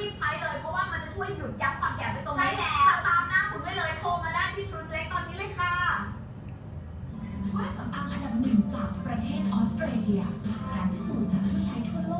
รีบใช้เลย เพราะว่ามันจะช่วยหยุดยับความแก่ไปตรงนี้ใช่แล้วตามหน้าคุณไว้เลยโทรมาได้ที่ True Select ตอนนี้เลยค่ะ ว่าสำอางอันดับหนึ่งจากประเทศออสเตรเลียการพิสูจน์จากผู้ใช้ทั่วโลก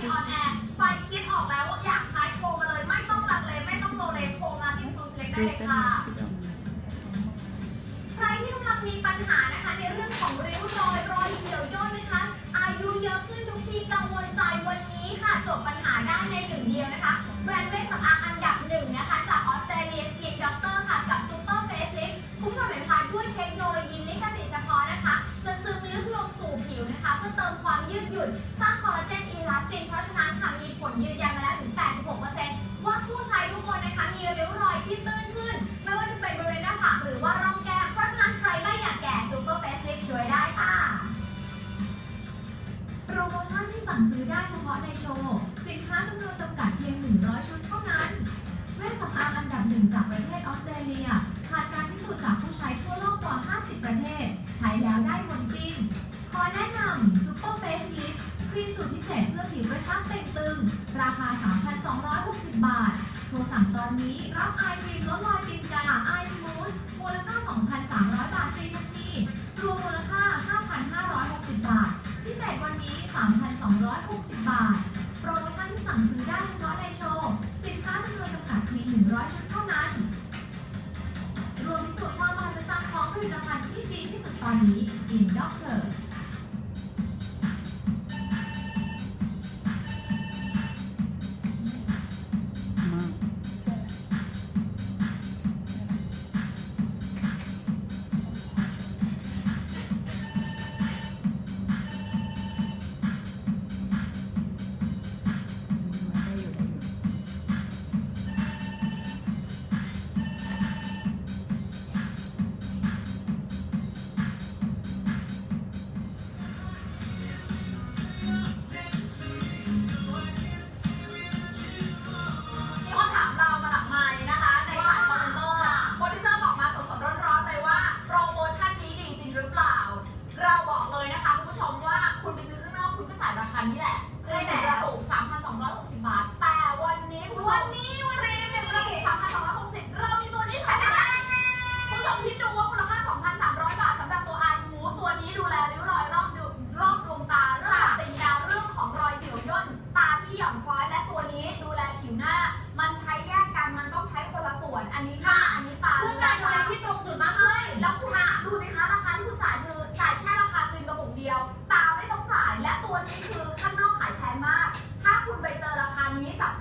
ีออนแอร์ไปคิดออกแล้วอยากใช้โครมาเลย ไม่ต้องลังเลไม่ต้องโลเลโครมาที่ซูสเล็กได้เลยค่ะ ใครที่กำลังมีปัญหานะคะ ในเรื่องของริ้วรอยรอยเหี่ยวย่นนะคะ อายุเยอะขึ้นทุกทีกังวลใจวันนี้ค่ะจบปัญหาได้ในหนึ่ง 3,260 บาท โทรสั่งตอนนี้ รับไอรีมลดลอยจินกาไอสมูทมูลค่า 2,300 บาทฟรีทันทีรวมมูลค่า 5,560 บาท พิเศษวันนี้ 3,260 บาท โปรโมชั่นที่สั่งซื้อได้เฉพาะในโชว์ สินค้าจำนวนจำกัดมี100 ชุดเท่านั้น รวมพิสูจน์ความมหัศจรรย์ของผลิตภัณฑ์ที่ดีที่สุดตอนนี้อินด็อกเตอร์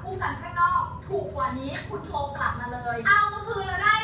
คู่กันข้างนอก ถูกกว่านี้คุณโทรกลับมาเลย เอามาคืนเราได้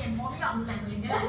เกมโมไม่ยอมดูแลตัวเองหละ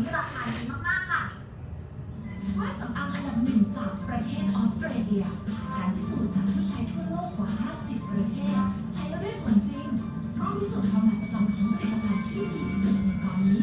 นี้ราคาดีมากๆค่ะว่าสำอางอันดับหนึ่งจากประเทศออสเตรเลียการพิสูจน์จากผู้ใช้ทั่วโลกกว่า 50 ประเทศ ใช้เรื่องผลจริง เพราะพิสูจน์ความมหัจรรของผลิตภัณฑ์ที่ดีที่สุดในตอนนี้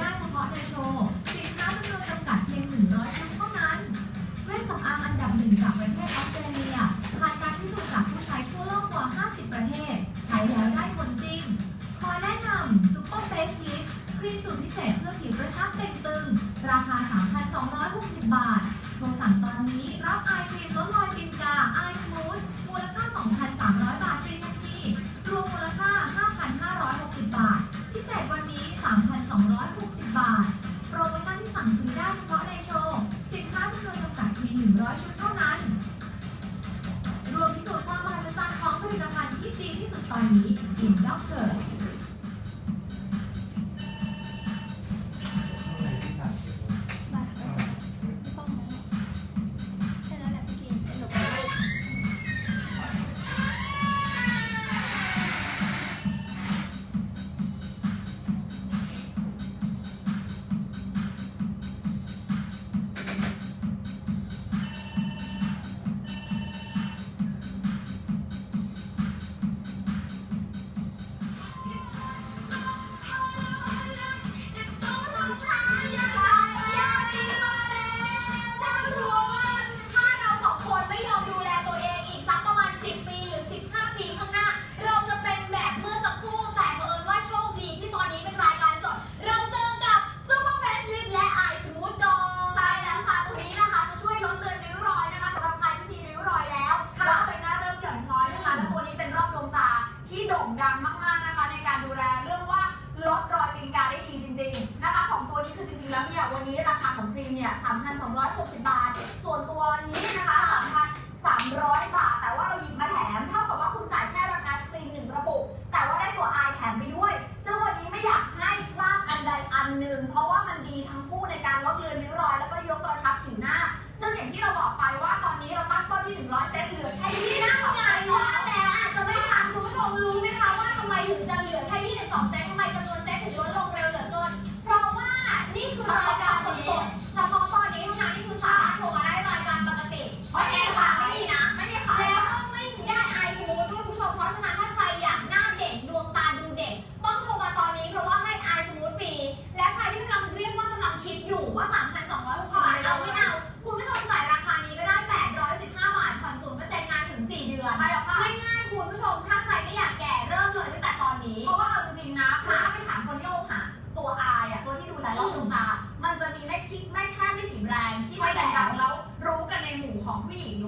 ได้เฉพาะในโชว์ สินค้าจำนวนจำกัดเพียง 100 ชุดเท่านั้น เวชสำอางอันดับหนึ่งจากประเทศออสเตรเลียผ่านการพิสูจน์จากผู้ใช้ทั่วโลกกว่า 50 ประเทศ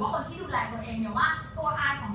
ือว่าคนที่ดูแลตัวเองเนี่ยว่าตัวอาของ